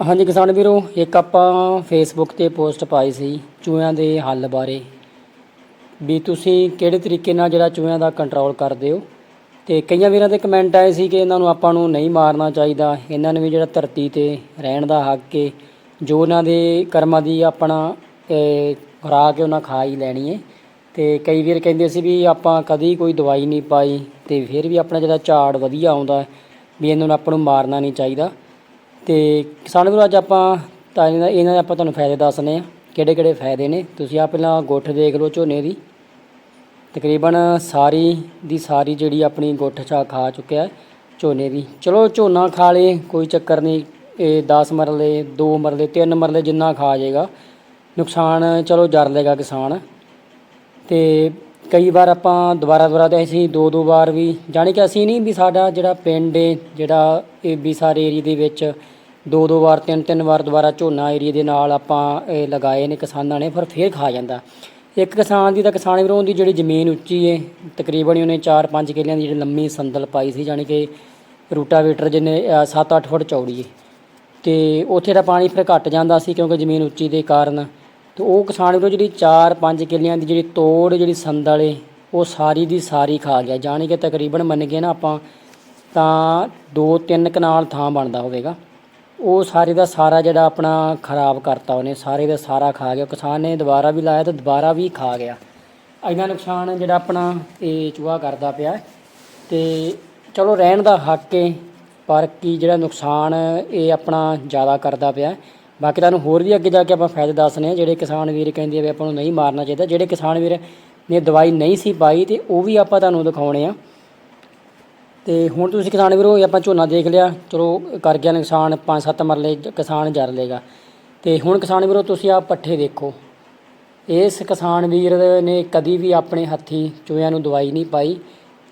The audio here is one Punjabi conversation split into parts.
ਹਾਂਜੀ ਕਿਸਾਨ ਵੀਰੋ ਇੱਕ ਆਪਾਂ ਫੇਸਬੁੱਕ ਤੇ ਪੋਸਟ ਪਾਈ ਸੀ ਚੂਹਿਆਂ ਦੇ ਹੱਲ ਬਾਰੇ। ਵੀ ਤੁਸੀਂ ਕਿਹੜੇ ਤਰੀਕੇ ਨਾਲ ਜਿਹੜਾ ਚੂਹਿਆਂ ਦਾ ਕੰਟਰੋਲ ਕਰਦੇ ਹੋ? ਤੇ ਕਈਆਂ ਵੀਰਾਂ ਦੇ ਕਮੈਂਟ ਆਏ ਸੀ ਕਿ ਇਹਨਾਂ ਨੂੰ ਆਪਾਂ ਨੂੰ ਨਹੀਂ ਮਾਰਨਾ ਚਾਹੀਦਾ। ਇਹਨਾਂ ਨੇ ਵੀ ਜਿਹੜਾ ਧਰਤੀ ਤੇ ਰਹਿਣ ਦਾ ਹੱਕ ਹੈ ਜੋ ਉਹਨਾਂ ਦੇ ਕਰਮਾਂ ਦੀ ਆਪਣਾ ਇਹ, ਖੁਰਾਕ ਉਹਨਾਂ ਖਾ ਹੀ ਲੈਣੀ ਹੈ ਤੇ ਕਈ ਵੀਰ ਕਹਿੰਦੇ ਸੀ ਵੀ ਆਪਾਂ ਕਦੀ ਕੋਈ ਦਵਾਈ ਨਹੀਂ ਪਾਈ ਤੇ ਫਿਰ ਵੀ ਆਪਣਾ ਜਿਹੜਾ ਝਾੜ ਵਧੀਆ ਆਉਂਦਾ ਵੀ ਇਹਨਾਂ ਨੂੰ ਆਪਾਂ ਨੂੰ ਮਾਰਨਾ ਨਹੀਂ ਚਾਹੀਦਾ। ਤੇ ਕਿਸਾਨ ਵੀਰੋ, ਅੱਜ ਆਪਾਂ ਤਾਂ ਇਹਨਾਂ ਦਾ- ਇਹਨਾਂ ਦੇ ਆਪਾਂ ਤੁਹਾਨੂੰ ਫਾਇਦੇ ਦੱਸਣੇ ਆ ਕਿਹੜੇ ਕਿਹੜੇ ਫਾਇਦੇ ਨੇ। ਤੁਸੀਂ ਆ ਪਹਿਲਾਂ ਗੁੱਠ ਦੇਖ ਲਓ ਝੋਨੇ ਦੀ। ਤਕਰੀਬਨ ਸਾਰੀ ਦੀ ਸਾਰੀ ਜਿਹੜੀ ਆਪਣੀ ਗੁੱਠ ਛਾ ਖਾ ਚੁੱਕਿਆ ਝੋਨੇ ਦੀ। ਚਲੋ ਝੋਨਾ ਖਾ ਲੇ, ਕੋਈ ਚੱਕਰ ਨਹੀਂ। ਇਹ 10 ਮਰਲੇ 2 ਮਰਲੇ 3 ਮਰਲੇ ਜਿੰਨਾ ਖਾ ਜਾਏਗਾ। ਨੁਕਸਾਨ ਚਲੋ ਜਰ ਲੇਗਾ ਕਿਸਾਨ। ਤੇ ਕਈ ਵਾਰ ਆਪਾਂ ਦੁਬਾਰਾ ਦੁਬਾਰਾ ਤੇ ਅਸੀਂ ਦੋ ਦੋ ਵਾਰ ਵੀ, ਜਾਣੀ ਕਿ ਅਸੀਂ ਨਹੀਂ ਵੀ ਸਾਡਾ ਜਿਹੜਾ ਪਿੰਡ ਹੈ, ਜਿਹੜਾ ਇਹ ਵੀ ਸਾਰੇ ਏਰੀਏ ਦੇ ਵਿੱਚ ਦੋ ਦੋ ਵਾਰ, ਤਿੰਨ ਤਿੰਨ ਵਾਰ ਦੁਬਾਰਾ ਝੋਨਾ ਏਰੀਏ ਦੇ ਨਾਲ ਆਪਾਂ ਇਹ ਲਗਾਏ ਨੇ ਕਿਸਾਨਾਂ ਨੇ ਪਰ ਫੇਰ ਖਾ ਜਾਂਦਾ। ਇੱਕ ਕਿਸਾਨ ਦੀ ਤਾਂ ਕਿਸਾਨ ਵੀਰੋਂ ਦੀ ਜਿਹੜੀ ਜ਼ਮੀਨ ਉੱਚੀ ਹੈ ਤਕਰੀਬਨ ਹੀ ਉਹਨੇ 4-5 ਕਿੱਲਿਆਂ ਦੀ ਜਿਹੜੀ ਲੰਮੀ ਸੰਦਲ ਪਾਈ ਸੀ, ਜਾਣੀ ਕਿ ਰੂਟਾਵੇਟਰ ਜਿਹਨੇ 7-8 ਫੁੱਟ ਚੌੜੀ ਹੈ ਤੇ ਉੱਥੇ ਦਾ ਪਾਣੀ ਫਿਰ ਘਟ ਜਾਂਦਾ ਸੀ ਕਿਉਂਕਿ ਜ਼ਮੀਨ ਉੱਚੀ ਦੇ ਕਾਰਨ। ਤੇ ਉਹ ਕਿਸਾਨ ਵੀਰੋ ਜਿਹੜੀ 4-5 ਕਿੱਲਿਆਂ ਦੀ ਜਿਹੜੀ ਤੋੜ, ਜਿਹੜੀ ਸੰਦਲ ਏ, ਉਹ ਸਾਰੀ ਦੀ ਸਾਰੀ ਖਾ ਗਿਆ। ਜਾਣੀ ਕਿ ਤਕਰੀਬਨ ਮੰਨ ਗਏ ਨਾ ਆਪਾਂ ਤਾਂ 2-3 ਕਨਾਲ ਥਾਂ ਬਣਦਾ ਹੋਵੇਗਾ। ਉਹ ਸਾਰੇ ਦਾ ਸਾਰਾ ਜਿਹੜਾ ਆਪਣਾ ਖਰਾਬ ਕਰਤਾ ਉਹਨੇ, ਸਾਰੇ ਦਾ ਸਾਰਾ ਖਾ ਗਿਆ। ਕਿਸਾਨ ਨੇ ਦੁਬਾਰਾ ਵੀ ਲਾਇਆ ਤੇ ਦੁਬਾਰਾ ਵੀ ਖਾ ਗਿਆ। ਇੰਨਾ ਨੁਕਸਾਨ ਜਿਹੜਾ ਆਪਣਾ ਇਹ ਚੂਹਾ ਕਰਦਾ ਪਿਆ। ਹੈ। ਤੇ ਚਲੋ ਰਹਿਣ ਦਾ ਹੱਕ ਹੈ ਪਰ ਕੀ ਜਿਹੜਾ ਨੁਕਸਾਨ ਇਹ ਆਪਣਾ ਜ਼ਿਆਦਾ ਕਰਦਾ ਪਿਆ। ਬਾਕੀ ਤੁਹਾਨੂੰ ਹੋਰ ਵੀ ਅੱਗੇ ਜਾ ਕੇ ਆਪਾਂ ਫਾਇਦੇ ਦੱਸਣੇ ਆ। ਜਿਹੜੇ ਕਿਸਾਨ ਵੀਰ ਕਹਿੰਦੇ ਆ ਵੀ ਆਪਾਂ ਨੂੰ ਨਹੀਂ ਮਾਰਨਾ ਚਾਹੀਦਾ। ਜਿਹੜੇ ਕਿਸਾਨ ਵੀਰ ਨੇ ਦਵਾਈ ਨਹੀਂ ਸੀ ਪਾਈ ਤੇ ਉਹ ਵੀ ਆਪਾਂ ਤੁਹਾਨੂੰ ਦਿਖਾਉਣੇ ਆ। ਤੇ ਹੁਣ ਤੁਸੀਂ ਕਿਸਾਨ ਵੀਰੋ, ਇਹ ਆਪਾਂ ਝੋਨਾ ਦੇਖ ਲਿਆ। ਚਲੋ, ਕਰ ਗਿਆ ਨੁਕਸਾਨ 5-7 ਮਰਲੇ ਕਿਸਾਨ ਜਰ ਲੇਗਾ ਤੇ ਹੁਣ ਕਿਸਾਨ ਵੀਰੋ, ਤੁਸੀਂ ਆ ਪੱਠੇ ਦੇਖੋ। ਇਸ ਕਿਸਾਨ ਵੀਰ ਨੇ ਕਦੀ ਵੀ ਆਪਣੇ ਹੱਥੀ ਚੂਹਿਆਂ ਨੂੰ ਦਵਾਈ ਨਹੀਂ ਪਾਈ।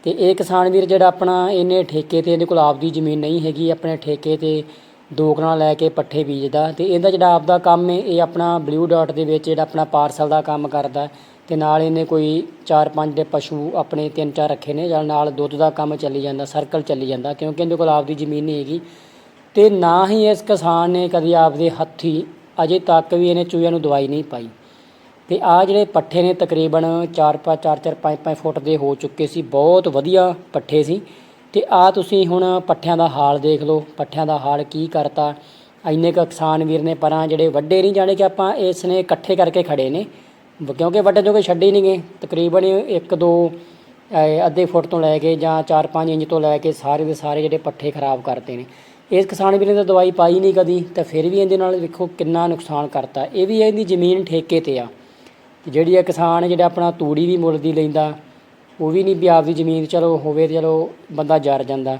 ਤੇ ਇਹ ਕਿਸਾਨ ਵੀਰ ਜਿਹੜਾ ਆਪਣਾ, ਇਹਨੇ ਠੇਕੇ ਤੇ, ਇਹਦੇ ਕੋਲ ਆਪਦੀ ਜ਼ਮੀਨ ਨਹੀਂ ਹੈਗੀ। ਆਪਣੇ ਠੇਕੇ ਤੇ ਦੋ ਕਨਾਲ ਲੈ ਕੇ ਪੱਠੇ ਬੀਜਦਾ। ਤੇ ਇਹਦਾ ਜਿਹੜਾ ਆਪਦਾ ਕੰਮ ਹੈ ਇਹ ਆਪਣਾ ਬਲੂ ਡਾਟ ਦੇ ਵਿੱਚ ਜਿਹੜਾ ਆਪਣਾ ਪਾਰਸਲ ਦਾ ਕੰਮ ਕਰਦਾ। ਅਤੇ ਨਾਲ ਇਹਨੇ ਕੋਈ 4-5 ਦੇ ਪਸ਼ੂ ਆਪਣੇ ਤਿੰਨ ਚਾਰ ਰੱਖੇ ਨੇ, ਜਾਂ ਨਾਲ ਦੁੱਧ ਦਾ ਕੰਮ ਚੱਲੀ ਜਾਂਦਾ ਸਰਕਲ ਚੱਲੀ ਜਾਂਦਾ, ਕਿਉਂਕਿ ਇਹਦੇ ਕੋਲ ਆਪਦੀ ਜ਼ਮੀਨ ਨਹੀਂ ਹੈਗੀ। ਅਤੇ ਨਾ ਹੀ ਇਸ ਕਿਸਾਨ ਨੇ ਕਦੀ ਆਪਦੇ ਹੱਥੀ ਅਜੇ ਤੱਕ ਵੀ ਇਹਨੇ ਚੂਹਿਆਂ ਨੂੰ ਦਵਾਈ ਨਹੀਂ ਪਾਈ। ਅਤੇ ਆ ਜਿਹੜੇ ਪੱਠੇ ਨੇ ਤਕਰੀਬਨ 4 4 4 5 5 ਫੁੱਟ ਦੇ ਹੋ ਚੁੱਕੇ ਸੀ, ਬਹੁਤ ਵਧੀਆ ਪੱਠੇ ਸੀ। ਤੇ ਆ ਤੁਸੀਂ ਹੁਣ ਪੱਠਿਆਂ ਦਾ ਹਾਲ ਦੇਖ ਲਓ, ਪੱਠਿਆਂ ਦਾ ਹਾਲ ਕੀ ਕਰਤਾ। ਇੰਨੇ ਕੁ ਕਿਸਾਨ ਵੀਰ ਨੇ ਪਰਾਂ ਜਿਹੜੇ ਵੱਡੇ ਨਹੀਂ ਜਾਣੇ ਕਿ ਆਪਾਂ ਇਸ ਨੇ ਇਕੱਠੇ ਕਰਕੇ ਖੜੇ ਨੇ। ਕਿਉਂਕਿ ਵੱਡੇ ਜੋ ਕਿ ਛੱਡੇ ਹੀ ਨਹੀਂ ਗਏ ਤਕਰੀਬਨ 1 2 ਅੱਧੇ ਫੁੱਟ ਤੋਂ ਲੈ ਕੇ ਜਾਂ 4-5 ਇੰਚ ਤੋਂ ਲੈ ਕੇ ਸਾਰੇ ਦੇ ਸਾਰੇ ਜਿਹੜੇ ਪੱਠੇ ਖਰਾਬ ਕਰਤੇ ਨੇ। ਇਸ ਕਿਸਾਨ ਵੀਰ ਨੇ ਤਾਂ ਦਵਾਈ ਪਾਈ ਨਹੀਂ ਕਦੀ, ਤਾਂ ਫਿਰ ਵੀ ਇਹਦੇ ਨਾਲ ਵੇਖੋ ਕਿੰਨਾ ਨੁਕਸਾਨ ਕਰਤਾ। ਇਹ ਵੀ ਇਹਦੀ ਜ਼ਮੀਨ ਠੇਕੇ ਤੇ ਆ। ਤੇ ਜਿਹੜੀ ਇਹ ਕਿਸਾਨ ਜਿਹੜਾ ਆਪਣਾ ਤੂੜੀ ਵੀ ਮੁੱਲ ਦੀ ਲੈਂਦਾ, ਉਹ ਵੀ ਨਹੀਂ ਵੀ ਆਪਦੀ ਜ਼ਮੀਨ ਚਲੋ ਹੋਵੇ ਤੇ ਚਲੋ ਬੰਦਾ ਜਰ ਜਾਂਦਾ।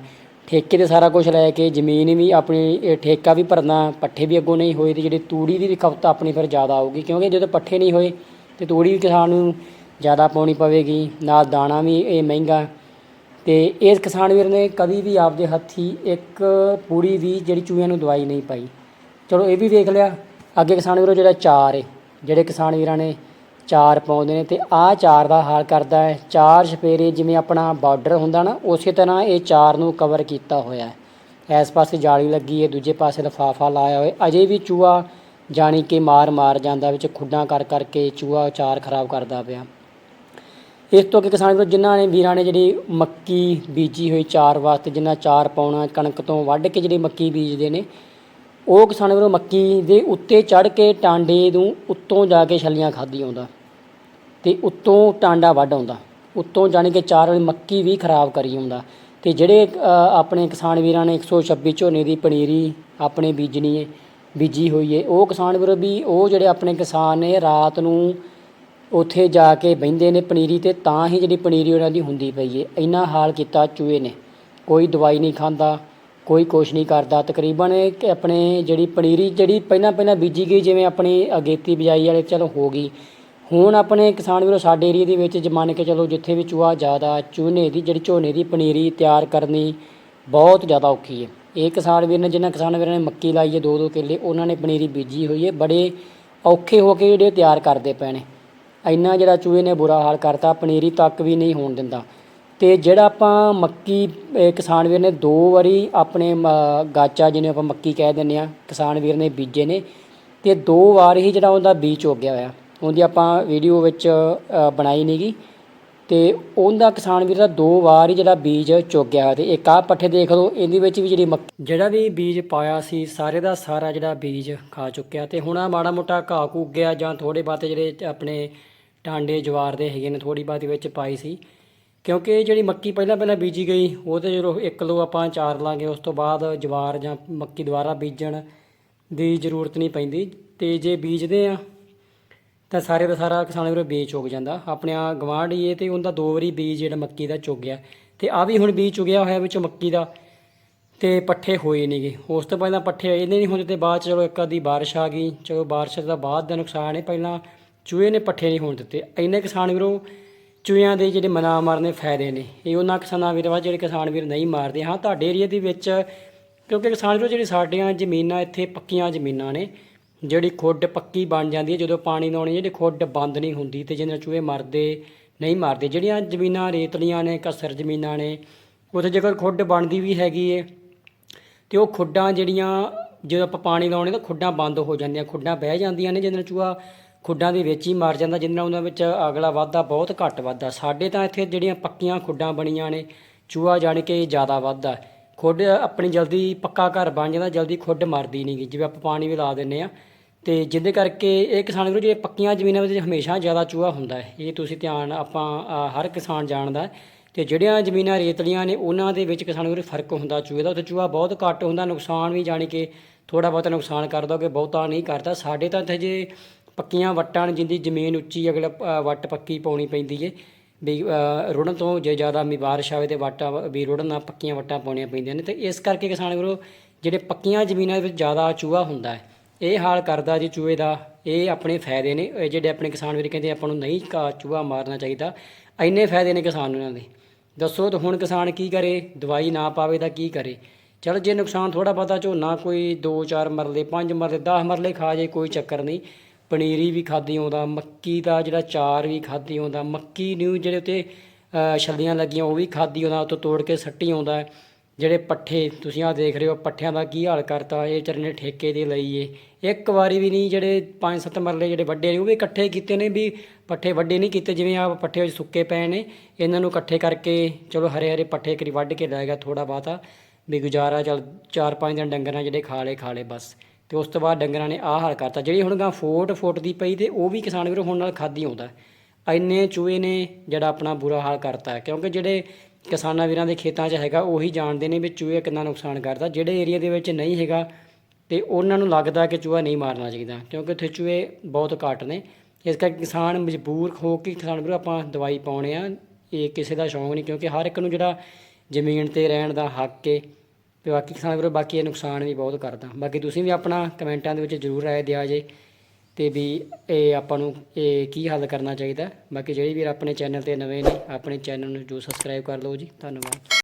ਠੇਕੇ ਤੇ ਸਾਰਾ ਕੁਝ ਲੈ ਕੇ ਜ਼ਮੀਨ ਵੀ ਆਪਣੀ ਠੇਕਾ ਵੀ ਭਰਨਾ, ਪੱਠੇ ਵੀ ਅੱਗੋਂ ਨਹੀਂ ਹੋਏ ਤੇ ਜਿਹੜੀ ਤੂੜੀ ਦੀ ਵੀ ਖਪਤ ਆਪਣੀ ਫਿਰ ਜ਼ਿਆਦਾ ਆਊਗੀ। ਕਿਉਂਕਿ ਜਦੋਂ ਪੱਠੇ ਨਹੀਂ ਹੋਏ ਅਤੇ ਤੂੜੀ ਵੀ ਕਿਸਾਨ ਨੂੰ ਜ਼ਿਆਦਾ ਪਾਉਣੀ ਪਵੇਗੀ, ਨਾਲ ਦਾਣਾ ਵੀ ਇਹ ਮਹਿੰਗਾ। ਅਤੇ ਇਸ ਕਿਸਾਨ ਵੀਰ ਨੇ ਕਦੀ ਵੀ ਆਪਦੇ ਹੱਥੀਂ ਇੱਕ ਪੂਰੀ ਵੀ ਜਿਹੜੀ ਚੂਹਿਆਂ ਨੂੰ ਦਵਾਈ ਨਹੀਂ ਪਾਈ। ਚਲੋ ਇਹ ਵੀ ਵੇਖ ਲਿਆ, ਅੱਗੇ ਕਿਸਾਨ ਵੀਰੋ ਜਿਹੜਾ ਚਾਰ ਏ, ਜਿਹੜੇ ਕਿਸਾਨ ਵੀਰਾਂ ਨੇ ਚਾਰ ਪਾਉਂਦੇ ਨੇ ਤੇ ਆਹ ਚਾਰ ਦਾ ਹਾਲ ਕਰਦਾ ਹੈ। ਚਾਰ ਛਪੇਰੇ ਜਿਵੇਂ ਆਪਣਾ ਬਾਰਡਰ ਹੁੰਦਾ ਨਾ, ਉਸੇ ਤਰ੍ਹਾਂ ਇਹ ਚਾਰ ਨੂੰ ਕਵਰ ਕੀਤਾ ਹੋਇਆ ਹੈ। ਇਸ ਪਾਸੇ ਜਾਲੀ ਲੱਗੀ ਹੈ, ਦੂਜੇ ਪਾਸੇ ਲਫਾਫਾ ਲਾਇਆ ਹੋਇਆ ਅਜੇ ਵੀ ਚੂਹਾ ਜਾਣੀ ਕਿ ਮਾਰ ਮਾਰ ਜਾਂਦਾ, ਵਿੱਚ ਖੁੱਡਾਂ ਕਰ ਕਰਕੇ ਚੂਹਾ ਚਾਰ ਖਰਾਬ ਕਰਦਾ ਪਿਆ। ਇਸ ਤੋਂ ਅੱਗੇ ਕਿਸਾਨ ਵੀਰੋ, ਜਿਨ੍ਹਾਂ ਨੇ ਵੀਰਾਂ ਨੇ ਜਿਹੜੀ ਮੱਕੀ ਬੀਜੀ ਹੋਈ ਚਾਰ ਵਾਸਤੇ, ਜਿਨ੍ਹਾਂ ਚਾਰ ਪਾਉਣਾ ਕਣਕ ਤੋਂ ਵੱਢ ਕੇ ਜਿਹੜੀ ਮੱਕੀ ਬੀਜਦੇ ਨੇ, ਉਹ ਕਿਸਾਨ ਵੀਰੋ ਮੱਕੀ ਦੇ ਉੱਤੇ ਚੜ ਕੇ ਟਾਂਡੇ ਨੂੰ ਉੱਤੋਂ ਜਾ ਕੇ ਛੱਲੀਆਂ ਖਾਧੀ ਆਉਂਦਾ ਤੇ ਉੱਤੋਂ ਟਾਂਡਾ ਵੱਢ ਆਉਂਦਾ। ਉੱਤੋਂ ਜਾਣੀ ਕਿ ਚਾਰ ਵਾਲੀ ਮੱਕੀ ਵੀ ਖਰਾਬ ਕਰੀ ਆਉਂਦਾ। ਤੇ ਜਿਹੜੇ ਆਪਣੇ ਕਿਸਾਨ ਵੀਰਾਂ ਨੇ 126 ਝੋਨੇ ਦੀ ਪਨੀਰੀ ਆਪਣੇ ਬੀਜਣੀ ਹੈ ਬੀਜੀ ਹੋਈ ਹੈ ਉਹ ਕਿਸਾਨ ਵੀਰੋ ਵੀ ਉਹ ਜਿਹੜੇ ਆਪਣੇ ਕਿਸਾਨ ਨੇ ਰਾਤ ਨੂੰ ਉੱਥੇ ਜਾ ਕੇ ਬਹਿੰਦੇ ਨੇ ਪਨੀਰੀ ਤੇ ਤਾਂ ਹੀ ਜਿਹੜੀ ਪਨੀਰੀ ਉਹਨਾਂ ਦੀ ਹੁੰਦੀ ਪਈ ਹੈ ਇੰਨਾ ਹਾਲ ਕੀਤਾ ਚੂਹੇ ਨੇ। ਕੋਈ ਦਵਾਈ ਨਹੀਂ ਖਾਂਦਾ, ਕੋਈ ਕੁਛ ਨਹੀਂ ਕਰਦਾ। ਤਕਰੀਬਨ ਕਿ ਆਪਣੇ ਜਿਹੜੀ ਪਨੀਰੀ ਜਿਹੜੀ ਪਹਿਲਾਂ ਪਹਿਲਾਂ ਬੀਜੀ ਗਈ, ਜਿਵੇਂ ਆਪਣੀ ਅਗੇਤੀ ਬਿਜਾਈ ਵਾਲੇ ਚਲੋ ਹੋ ਗਈ। ਹੁਣ ਆਪਣੇ ਕਿਸਾਨ ਵੀਰੋ ਸਾਡੇ ਏਰੀਏ ਦੇ ਵਿੱਚ ਜ਼ਮਾਨ ਕੇ ਚਲੋ ਜਿੱਥੇ ਵੀ ਚੂਹਾ ਜ਼ਿਆਦਾ ਚੂਨੇ ਦੀ ਜਿਹੜੀ ਝੋਨੇ ਦੀ ਪਨੀਰੀ ਤਿਆਰ ਕਰਨੀ ਬਹੁਤ ਜ਼ਿਆਦਾ ਔਖੀ ਹੈ ਇਹ ਕਿਸਾਨ ਵੀਰ ਨੇ ਜਿਨ੍ਹਾਂ ਕਿਸਾਨ ਵੀਰਾਂ ਨੇ ਮੱਕੀ ਲਾਈ ਹੈ ਦੋ ਦੋ ਕਿੱਲੇ ਉਹਨਾਂ ਨੇ ਪਨੀਰੀ ਬੀਜੀ ਹੋਈ ਹੈ। ਬੜੇ ਔਖੇ ਹੋ ਕੇ ਜਿਹੜੇ ਤਿਆਰ ਕਰਦੇ ਪਏ ਨੇ। ਇੰਨਾ ਜਿਹੜਾ ਚੂਹੇ ਨੇ ਬੁਰਾ ਹਾਲ ਕਰਤਾ ਪਨੀਰੀ ਤੱਕ ਵੀ ਨਹੀਂ ਹੋਣ ਦਿੰਦਾ। ਤੇ ਜਿਹੜਾ ਆਪਾਂ ਮੱਕੀ ਕਿਸਾਨ ਵੀਰ ਨੇ ਦੋ ਵਾਰੀ ਆਪਣੇ ਗਾਚਾ ਜਿਹਨੇ ਆਪਾਂ ਮੱਕੀ ਕਹਿ ਦਿੰਦੇ ਆ ਕਿਸਾਨ ਵੀਰ ਨੇ ਬੀਜੇ ਨੇ ਤੇ ਦੋ ਵਾਰ ਹੀ ਜਿਹੜਾ ਉਹਦਾ ਬੀਜ ਚੁੱਕ ਹੋਇਆ। ਉਹਦੀ ਆਪਾਂ ਵੀਡੀਓ ਵਿੱਚ ਅ, ਬਣਾਈ ਨਹੀਂਗੀ ਅਤੇ ਉਹਦਾ ਕਿਸਾਨ ਵੀਰ ਦਾ ਦੋ ਵਾਰ ਹੀ ਜਿਹੜਾ ਬੀਜ ਚੁੱਕ ਗਿਆ ਤੇ ਇੱਕ ਆਹ ਪੱਠੇ ਦੇਖ ਲਓ, ਇਹਦੇ ਵਿੱਚ ਵੀ ਜਿਹੜੀ ਮੱਕ ਜਿਹੜਾ ਵੀ ਬੀਜ ਪਾਇਆ ਸੀ, ਸਾਰੇ ਦਾ ਸਾਰਾ ਜਿਹੜਾ ਬੀਜ ਖਾ ਚੁੱਕਿਆ ਅਤੇ ਹੁਣ ਆਹ ਮਾੜਾ ਮੋਟਾ ਘਾਹ ਕੁੱਗ ਗਿਆ ਜਾਂ ਥੋੜੇ ਬਾਤੇ ਜਿਹੜੇ ਆਪਣੇ ਟਾਂਡੇ ਜਵਾਰ ਦੇ ਹੈਗੇ ਨੇ ਥੋੜੀ ਬਾਤੀ ਵਿੱਚ ਪਾਈ ਸੀ। ਕਿਉਂਕਿ ਜਿਹੜੀ ਮੱਕੀ ਪਹਿਲਾਂ ਪਹਿਲਾਂ ਬੀਜੀ ਗਈ, ਉਹ ਤੇ ਜਦੋਂ ਇੱਕ ਕਿਲੋ ਆਪਾਂ ਚਾਰ ਲਾਂਗੇ, ਉਸ ਤੋਂ ਬਾਅਦ ਜਵਾਰ ਜਾਂ ਮੱਕੀ ਦੁਬਾਰਾ ਬੀਜਣ ਦੀ ਜ਼ਰੂਰਤ ਨਹੀਂ ਪੈਂਦੀ। ਤੇ ਜੇ ਬੀਜਦੇ ਆ ਤਾਂ ਸਾਰੇ ਦਾ ਸਾਰਾ ਕਿਸਾਨ ਵੀਰੋ ਬੀਜ ਚੁੱਕ ਜਾਂਦਾ। ਆਪਣੇ ਆ ਗਵਾਂਢ ਇਹ ਤੇ ਉਹਦਾ ਦੋ ਵਾਰੀ ਬੀਜ ਜਿਹੜਾ ਮੱਕੀ ਦਾ ਚੁੱਕ ਗਿਆ ਤੇ ਆ ਵੀ ਹੁਣ ਬੀਜ ਚੁਗਿਆ ਹੋਇਆ ਵਿੱਚ ਮੱਕੀ ਦਾ। ਤੇ ਪੱਠੇ ਹੋਏ ਨਹੀਂਗੇ ਉਸ ਤੋਂ ਪਹਿਲਾਂ ਪੱਠੇ ਇਹਨੇ ਨਹੀਂ ਹੁੰਦੇ ਤੇ ਬਾਅਦ 'ਚ ਚਲੋ ਇੱਕ ਅੱਧੀ ਬਾਰਿਸ਼ ਆ ਗਈ। ਚਲੋ ਬਾਰਿਸ਼ ਦਾ ਬਾਅਦ ਦਾ ਨੁਕਸਾਨ ਹੈ ਪਹਿਲਾਂ ਚੂਹੇ ਨੇ ਪੱਠੇ ਨਹੀਂ ਹੋਣ ਦਿੱਤੇ। ਇੰਨੇ ਕਿਸਾਨ ਵੀਰੋ ਚੂਹਿਆਂ ਦੇ ਜਿਹੜੇ ਮਨਾ ਮਾਰਨੇ ਫਾਇਦੇ ਨੇ। ਇਹ ਉਹਨਾਂ ਕਿਸਾਨਾਂ ਵੀਰਾਂ ਵਾ ਜਿਹੜੇ ਕਿਸਾਨ ਵੀਰ ਨਹੀਂ ਮਾਰਦੇ। ਹਾਂ, ਤੁਹਾਡੇ ਏਰੀਆ ਦੇ ਵਿੱਚ ਕਿਉਂਕਿ ਕਿਸਾਨ ਵੀਰੋ ਜਿਹੜੀ ਸਾਡੀਆਂ ਜ਼ਮੀਨਾਂ ਇੱਥੇ ਪੱਕੀਆਂ ਜ਼ਮੀਨਾਂ ਨੇ। ਜਿਹੜੀ ਖੁੱਡ ਪੱਕੀ ਬਣ ਜਾਂਦੀ ਹੈ, ਜਦੋਂ ਪਾਣੀ ਲਾਉਣੀ ਜਿਹੜੀ ਖੁੱਡ ਬੰਦ ਨਹੀਂ ਹੁੰਦੀ ਤੇ ਜਿਹਦੇ ਨਾਲ ਚੂਹੇ ਮਰਦੇ, ਨਹੀਂ ਮਰਦੇ। ਜਿਹੜੀਆਂ ਜ਼ਮੀਨਾਂ, ਰੇਤਲੀਆਂ ਨੇ ਕਸਰ ਜ਼ਮੀਨਾਂ ਨੇ, ਉੱਥੇ ਜੇਕਰ ਖੁੱਡ ਬਣਦੀ ਵੀ ਹੈਗੀ ਏ, ਤੇ ਉਹ ਖੁੱਡਾਂ ਜਿਹੜੀਆਂ, ਜਦੋਂ ਆਪਾਂ ਪਾਣੀ ਲਾਉਣੇ ਤਾਂ ਖੁੱਡਾਂ ਬੰਦ ਹੋ ਜਾਂਦੀਆਂ, ਖੁੱਡਾਂ ਬਹਿ ਜਾਂਦੀਆਂ ਨੇ, ਜਿਹਦੇ ਨਾਲ ਚੂਹਾ ਖੁੱਡਾਂ ਦੇ ਵਿੱਚ ਹੀ ਮਰ ਜਾਂਦਾ, ਜਿਹਦੇ ਨਾਲ ਉਹਨਾਂ ਵਿੱਚ ਅਗਲਾ ਵਾਧਾ ਬਹੁਤ ਘੱਟ ਵੱਧਦਾ। ਸਾਡੇ ਤਾਂ ਇੱਥੇ ਜਿਹੜੀਆਂ ਪੱਕੀਆਂ ਖੁੱਡਾਂ ਬਣੀਆਂ ਨੇ, ਚੂਹਾ ਜਾਣ ਕੇ ਜ਼ਿਆਦਾ ਵੱਧਦਾ। ਖੁੱਡ ਆਪਣੀ ਜਲਦੀ ਪੱਕਾ ਘਰ ਬਣ ਜਾਂਦਾ, ਜਲਦੀ ਖੁੱਡ ਮਰਦੀ ਨਹੀਂ ਗੀ ਜਿਵੇਂ ਆਪਾਂ ਪਾਣੀ ਵੀ ਲਾ ਦਿੰਨੇ ਆ ਤੇ ਜਿਹਦੇ ਕਰਕੇ ਇਹ ਕਿਸਾਨ ਵੀਰੋ, ਜਿਹੜੇ ਪੱਕੀਆਂ ਜ਼ਮੀਨਾਂ ਵਿੱਚ ਹਮੇਸ਼ਾ ਜ਼ਿਆਦਾ ਚੂਹਾ ਹੁੰਦਾ ਹੈ। ਇਹ ਤੁਸੀਂ ਧਿਆਨ ਆਪਾਂ ਹਰ ਕਿਸਾਨ ਜਾਣਦਾ ਹੈ। ਤੇ ਜਿਹੜੀਆਂ ਜ਼ਮੀਨਾਂ ਰੇਤਲੀਆਂ ਨੇ, ਉਹਨਾਂ ਦੇ ਵਿੱਚ ਕਿਸਾਨ ਵੀਰੋ ਫ਼ਰਕ ਹੁੰਦਾ ਚੂਹੇ ਦਾ। ਉੱਥੇ ਚੂਹਾ ਬਹੁਤ ਘੱਟ ਹੁੰਦਾ, ਨੁਕਸਾਨ ਵੀ ਜਾਣੀ ਕਿ ਥੋੜਾ ਬਹੁਤਾ ਨੁਕਸਾਨ ਕਰਦਾ ਕਿ ਬਹੁਤਾ ਨਹੀਂ ਕਰਦਾ। ਸਾਡੇ ਤਾਂ ਇੱਥੇ ਜੇ ਪੱਕੀਆਂ ਵੱਟਾਂ ਨੇ, ਜਿੰਦੀ ਜ਼ਮੀਨ ਉੱਚੀ, ਅਗਲਾ ਵੱਟ ਪੱਕੀ ਪਾਉਣੀ ਪੈਂਦੀ ਏ। ਵੀ ਰੁੜਨ ਤੋਂ ਜੇ ਜ਼ਿਆਦਾ ਮੀ ਬਾਰਿਸ਼ ਆਵੇ ਤੇ ਵੱਟਾਂ, ਵੀ ਰੁੜਨ ਨਾਲ ਪੱਕੀਆਂ ਵੱਟਾਂ ਪਾਉਣੀਆਂ ਪੈਂਦੀਆਂ ਨੇ, ਤੇ ਇਸ ਕਰਕੇ ਕਿਸਾਨ ਵੀਰੋ, ਜਿਹੜੇ ਪੱਕੀਆਂ ਜ਼ਮੀਨਾਂ ਦੇ ਵਿੱਚ ਜ਼ਿਆਦਾ ਚੂਹਾ ਹੁੰਦਾ ਹੈ, ਇਹ ਹਾਲ ਕਰਦਾ ਜੀ ਚੂਹੇ ਦਾ, ਇਹ ਆਪਣੇ ਫਾਇਦੇ ਨੇ, ਇਹ ਜਿਹੜੇ ਆਪਣੇ ਕਿਸਾਨ ਵੀਰ ਕਹਿੰਦੇ ਆਪਾਂ ਨੂੰ ਨਹੀਂ ਕਾ ਚੂਹਾ ਮਾਰਨਾ ਚਾਹੀਦਾ, ਇੰਨੇ ਫਾਇਦੇ ਨੇ ਕਿਸਾਨ ਉਹਨਾਂ ਦੇ। ਦੱਸੋ ਤਾਂ ਹੁਣ ਕਿਸਾਨ ਕੀ ਕਰੇ, ਦਵਾਈ ਨਾ ਪਾਵੇ ਤਾਂ ਕੀ ਕਰੇ? ਚਲ ਜੇ ਨੁਕਸਾਨ ਥੋੜਾ ਬਹੁਤਾ ਝੋਨਾ ਕੋਈ 2-4 ਮਰਲੇ 5 ਮਰਲੇ 10 ਮਰਲੇ ਖਾ ਜੇ ਕੋਈ ਚੱਕਰ ਨਹੀਂ। ਪਨੀਰੀ ਵੀ ਖਾਦੀ ਆਉਂਦਾ, ਮੱਕੀ ਦਾ ਜਿਹੜਾ ਚਾਰ ਵੀ ਖਾਦੀ ਆਉਂਦਾ, ਮੱਕੀ ਨੂੰ ਜਿਹੜੇ ਉੱਤੇ ਛੱਲੀਆਂ ਲੱਗੀਆਂ ਉਹ ਵੀ ਖਾਦੀ ਆਉਂਦਾ, ਉੱਤੋਂ ਤੋੜ ਕੇ ਸੱਟੀ ਆਉਂਦਾ। ਜਿਹੜੇ ਪੱਠੇ ਤੁਸੀਂ ਆ ਦੇਖ ਰਹੇ ਹੋ, ਪੱਠਿਆਂ ਦਾ ਕੀ ਹਾਲ ਕਰਤਾ, ਇਹ ਵਿਚਾਰੇ ਨੇ ਠੇਕੇ ਦੇ ਲਈਏ ਇੱਕ ਵਾਰੀ ਵੀ ਨਹੀਂ ਜਿਹੜੇ 5-7 ਮਰਲੇ ਜਿਹੜੇ ਵੱਡੇ ਨੇ, ਉਹ ਵੀ ਇਕੱਠੇ ਕੀਤੇ ਨੇ ਵੀ ਪੱਠੇ ਵੱਡੇ ਨਹੀਂ ਕੀਤੇ, ਜਿਵੇਂ ਆ ਪੱਠੇ ਵਿੱਚ ਸੁੱਕੇ ਪਏ ਨੇ, ਇਹਨਾਂ ਨੂੰ ਇਕੱਠੇ ਕਰਕੇ ਚਲੋ ਹਰੇ ਹਰੇ ਪੱਠੇ ਕਰੀ ਵੱਢ ਕੇ ਲੈ ਗਿਆ ਥੋੜਾ ਬਾਤਾ ਵੀ ਗੁਜ਼ਾਰਾ ਚਲ 4-5 ਦਿਨ ਡੰਗਰਾਂ ਜਿਹੜੇ ਖਾ ਲਏ ਖਾ ਲਏ, ਬਸ। ਤੇ ਉਸ ਤੋਂ ਬਾਅਦ ਡੰਗਰਾਂ ਨੇ ਆਹ ਹਾਲ ਕਰਤਾ। ਜਿਹੜੀ ਹੁਣ ਗਾਂ ਫੋਟ ਫੁੱਟ ਦੀ ਪਈ ਤੇ ਉਹ ਵੀ ਕਿਸਾਨ ਵੀਰੋ ਹੁਣ ਨਾਲ ਖਾਦੀ ਆਉਂਦਾ। ਇੰਨੇ ਚੂਹੇ ਨੇ ਜਿਹੜਾ ਆਪਣਾ ਬੁਰਾ ਹਾਲ ਕਰਤਾ ਕਿਉਂਕਿ ਜਿਹੜੇ ਕਿਸਾਨਾਂ ਵੀਰਾਂ ਦੇ ਖੇਤਾਂ 'ਚ ਹੈਗਾ, ਉਹੀ ਜਾਣਦੇ ਨੇ ਵੀ ਚੂਹੇ ਕਿੰਨਾ ਨੁਕਸਾਨ ਕਰਦਾ ਜਿਹੜੇ ਏਰੀਆ ਦੇ ਵਿੱਚ ਨਹੀਂ ਹੈਗਾ ਤੇ ਉਹਨਾਂ ਨੂੰ ਲੱਗਦਾ ਕਿ ਚੂਹਾ ਨਹੀਂ ਮਾਰਨਾ ਚਾਹੀਦਾ, ਕਿਉਂਕਿ ਉੱਥੇ ਚੂਹੇ ਬਹੁਤ ਘੱਟ ਨੇ। ਇਸ ਕਰਕੇ ਕਿਸਾਨ ਮਜਬੂਰ ਹੋ ਕੇ ਕਿਸਾਨ ਵੀਰੋ ਆਪਾਂ ਦਵਾਈ ਪਾਉਣੇ ਆ। ਇਹ ਕਿਸੇ ਦਾ ਸ਼ੌਂਕ ਨਹੀਂ, ਕਿਉਂਕਿ ਹਰ ਇੱਕ ਨੂੰ ਜਿਹੜਾ ਜ਼ਮੀਨ ਤੇ ਰਹਿਣ ਦਾ ਹੱਕ ਏ ਤੇ ਬਾਕੀ ਕਿਸਾਨ ਵੀਰੋ ਬਾਕੀ ਇਹ ਨੁਕਸਾਨ ਵੀ ਬਹੁਤ ਕਰਦਾ। ਬਾਕੀ ਤੁਸੀਂ ਵੀ ਆਪਣਾ ਕਮੈਂਟਾਂ ਦੇ ਵਿੱਚ ਜ਼ਰੂਰ ਰਾਏ ਦਿਆ ਜੇ ਤੇ ਵੀ ਇਹ ਆਪਾਂ ਨੂੰ ਇਹ ਕੀ ਹੱਲ ਕਰਨਾ ਚਾਹੀਦਾ। ਬਾਕੀ ਜਿਹੜੇ ਵੀਰ ਆਪਣੇ ਚੈਨਲ ਤੇ ਨਵੇਂ ਨੇ, ਆਪਣੇ ਚੈਨਲ ਨੂੰ ਜੋ ਸਬਸਕ੍ਰਾਈਬ ਕਰ ਲਓ ਜੀ। ਧੰਨਵਾਦ।